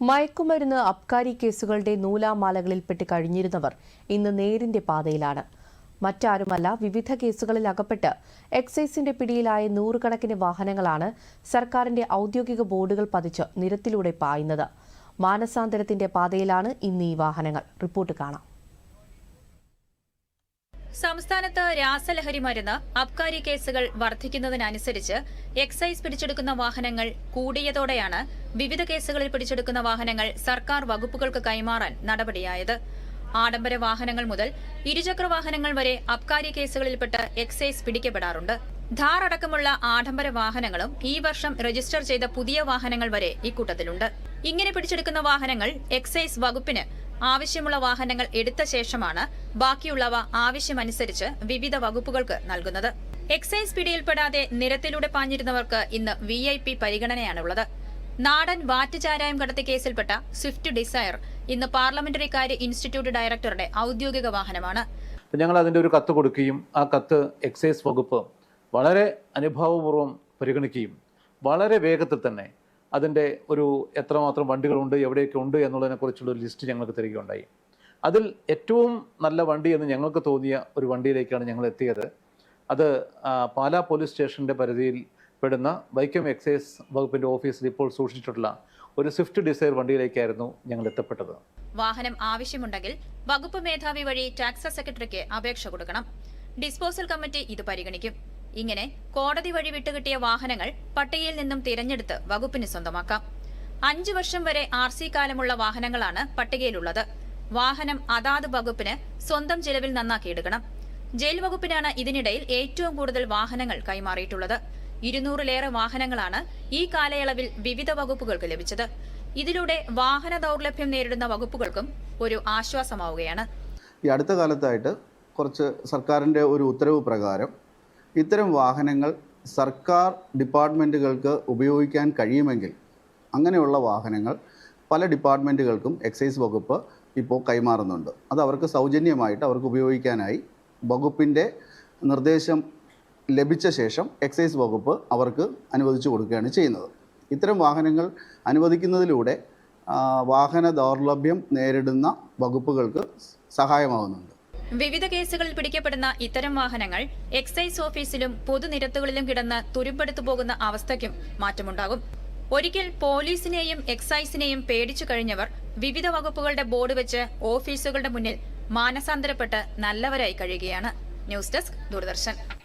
മയക്കുമരുന്ന് അബ്കാരി കേസുകളുടെ നൂലാമാലകളിൽപ്പെട്ട് കഴിഞ്ഞിരുന്നവർ ഇന്ന് നേരിന്റെ പാതയിലാണ്. മറ്റാരുമല്ല വിവിധ കേസുകളിൽ അകപ്പെട്ട് എക്സൈസിന്റെ പിടിയിലായ നൂറുകണക്കിന് വാഹനങ്ങളാണ് സർക്കാരിന്റെ ഔദ്യോഗിക ബോർഡുകൾ പതിച്ച് നിരത്തിലൂടെ പായുന്നത്. മാനസാന്തരത്തിന്റെ പാതയിലാണ് ഇന്ന് ഈ വാഹനങ്ങൾ. റിപ്പോർട്ട് കാണാം. സംസ്ഥാനത്ത് രാസലഹരി മരുന്ന് അബ്കാരി കേസുകൾ വർദ്ധിക്കുന്നതിനനുസരിച്ച് എക്സൈസ് പിടിച്ചെടുക്കുന്ന വാഹനങ്ങൾ കൂടിയതോടെയാണ് വിവിധ കേസുകളിൽ പിടിച്ചെടുക്കുന്ന വാഹനങ്ങൾ സർക്കാർ വകുപ്പുകൾക്ക് കൈമാറാൻ നടപടിയായത്. ആഡംബര വാഹനങ്ങൾ മുതൽ ഇരുചക്ര വാഹനങ്ങൾ വരെ അബ്കാരി കേസുകളിൽപ്പെട്ട് എക്സൈസ് പിടിക്കപ്പെടാറുണ്ട്. ധാർ അടക്കമുള്ള ആഡംബര വാഹനങ്ങളും ഈ വർഷം രജിസ്റ്റർ ചെയ്ത പുതിയ വാഹനങ്ങൾ വരെ ഇക്കൂട്ടത്തിലുണ്ട് ഇങ്ങനെ പിടിച്ചെടുക്കുന്ന വാഹനങ്ങൾ എക്സൈസ് വകുപ്പിന് ആവശ്യമുള്ള വാഹനങ്ങൾ എടുത്ത ശേഷമാണ് ബാക്കിയുള്ളവ ആവശ്യമനുസരിച്ച് വിവിധ വകുപ്പുകൾക്ക് നൽകുന്നത്. എക്സൈസ് പിടിയിൽപ്പെടാതെ നിരത്തിലൂടെ പാഞ്ഞിരുന്നവർക്ക് ഇന്ന് വി ഐ പി പരിഗണനയാണുള്ളത്. നാടൻ വാറ്റുചാരായം കടത്തി കേസിൽപ്പെട്ട സ്വിഫ്റ്റ് ഡിസയർ ഇന്ന് പാർലമെന്ററി കാര്യ ഇൻസ്റ്റിറ്റ്യൂട്ട് ഡയറക്ടറുടെ ഔദ്യോഗിക വാഹനമാണ്. ഞങ്ങൾ അതിന്റെ ഒരു കത്ത് കൊടുക്കുകയും ആ കത്ത് എക്സൈസ് വകുപ്പ് വളരെ അനുഭാവപൂർവം പരിഗണിക്കുകയും വളരെ വേഗത്തിൽ തന്നെ അതിന്റെ ഒരു എത്രമാത്രം വണ്ടികളുണ്ട് എവിടെയൊക്കെ ഉണ്ട് എന്നുള്ളതിനെക്കുറിച്ചുള്ള ഒരു ലിസ്റ്റ് ഞങ്ങൾക്ക് തരികയുണ്ടായി. അതിൽ ഏറ്റവും നല്ല വണ്ടി എന്ന് ഞങ്ങൾക്ക് തോന്നിയ ഒരു വണ്ടിയിലേക്കാണ് ഞങ്ങൾ എത്തിയത്. അത് പാലാ പോലീസ് സ്റ്റേഷന്റെ പരിധിയിൽ പെടുന്ന വൈക്കം എക്സൈസ് വകുപ്പിന്റെ ഓഫീസിൽ ഇപ്പോൾ സൂക്ഷിച്ചിട്ടുള്ള ഒരു സ്വിഫ്റ്റ് ഡിസൈർ വണ്ടിയിലേക്കായിരുന്നു ഞങ്ങൾ എത്തപ്പെട്ടത്. വാഹനം ആവശ്യമുണ്ടെങ്കിൽ വകുപ്പ് മേധാവി വഴി ടാക്സ് സെക്രട്ടറിക്ക് അപേക്ഷ കൊടുക്കണം. ഡിസ്പോസൽ കമ്മിറ്റി ഇത് പരിഗണിക്കും. ഇങ്ങനെ കോടതി വഴി വിട്ടുകിട്ടിയ വാഹനങ്ങൾ പട്ടികയിൽ നിന്നും തിരഞ്ഞെടുത്ത് വകുപ്പിന് സ്വന്തമാക്കാം. അഞ്ചു വർഷം വരെ ആർ സി കാലമുള്ള വാഹനങ്ങളാണ് പട്ടികയിലുള്ളത്. വാഹനം അതാത് വകുപ്പിന് സ്വന്തം ചെലവിൽ നന്നാക്കിയെടുക്കണം ജയിൽ വകുപ്പിനാണ് ഇതിനിടയിൽ ഏറ്റവും കൂടുതൽ വാഹനങ്ങൾ കൈമാറിയിട്ടുള്ളത്. ഇരുന്നൂറിലേറെ വാഹനങ്ങളാണ് ഈ കാലയളവിൽ വിവിധ വകുപ്പുകൾക്ക് ലഭിച്ചത്. ഇതിലൂടെ വാഹന ദൗർലഭ്യം നേരിടുന്ന വകുപ്പുകൾക്കും ഒരു ആശ്വാസമാവുകയാണ്. ഈ അടുത്ത കാലത്തായിട്ട് കുറച്ച് സർക്കാരിന്റെ ഒരു ഉത്തരവ് പ്രകാരം ഇത്തരം വാഹനങ്ങൾ സർക്കാർ ഡിപ്പാർട്ട്മെന്റുകൾക്ക് ഉപയോഗിക്കാൻ കഴിയുമെങ്കിൽ അങ്ങനെയുള്ള വാഹനങ്ങൾ പല ഡിപ്പാർട്ട്മെന്റുകൾക്കും എക്സൈസ് വകുപ്പ് ഇപ്പോൾ കൈമാറുന്നുണ്ട്. അത് അവർക്ക് സൗജന്യമായിട്ട് അവർക്ക് ഉപയോഗിക്കാനായി വകുപ്പിന്റെ നിർദ്ദേശം ലഭിച്ച ശേഷം എക്സൈസ് വകുപ്പ് അവർക്ക് അനുവദിച്ചു കൊടുക്കുകയാണ് ചെയ്യുന്നത്. ഇത്തരം വാഹനങ്ങൾ അനുവദിക്കുന്നതിലൂടെ വാഹന ദൗർലഭ്യം നേരിടുന്ന വകുപ്പുകൾക്ക് സഹായമാകുന്നുണ്ട്. വിവിധ കേസുകളിൽ പിടിക്കപ്പെടുന്ന ഇത്തരം വാഹനങ്ങൾ എക്സൈസ് ഓഫീസിലും പൊതുനിരത്തുകളിലും കിടന്ന് തുരുമ്പെടുത്തു പോകുന്ന അവസ്ഥയ്ക്കും മാറ്റമുണ്ടാകും. ഒരിക്കൽ പോലീസിനെയും എക്സൈസിനെയും പേടിച്ചു കഴിഞ്ഞവർ വിവിധ വകുപ്പുകളുടെ ബോർഡ് വെച്ച് ഓഫീസുകളുടെ മുന്നിൽ മാനസാന്തരപ്പെട്ട് നല്ലവരായി കഴിയുകയാണ്. News desk Doordarshan.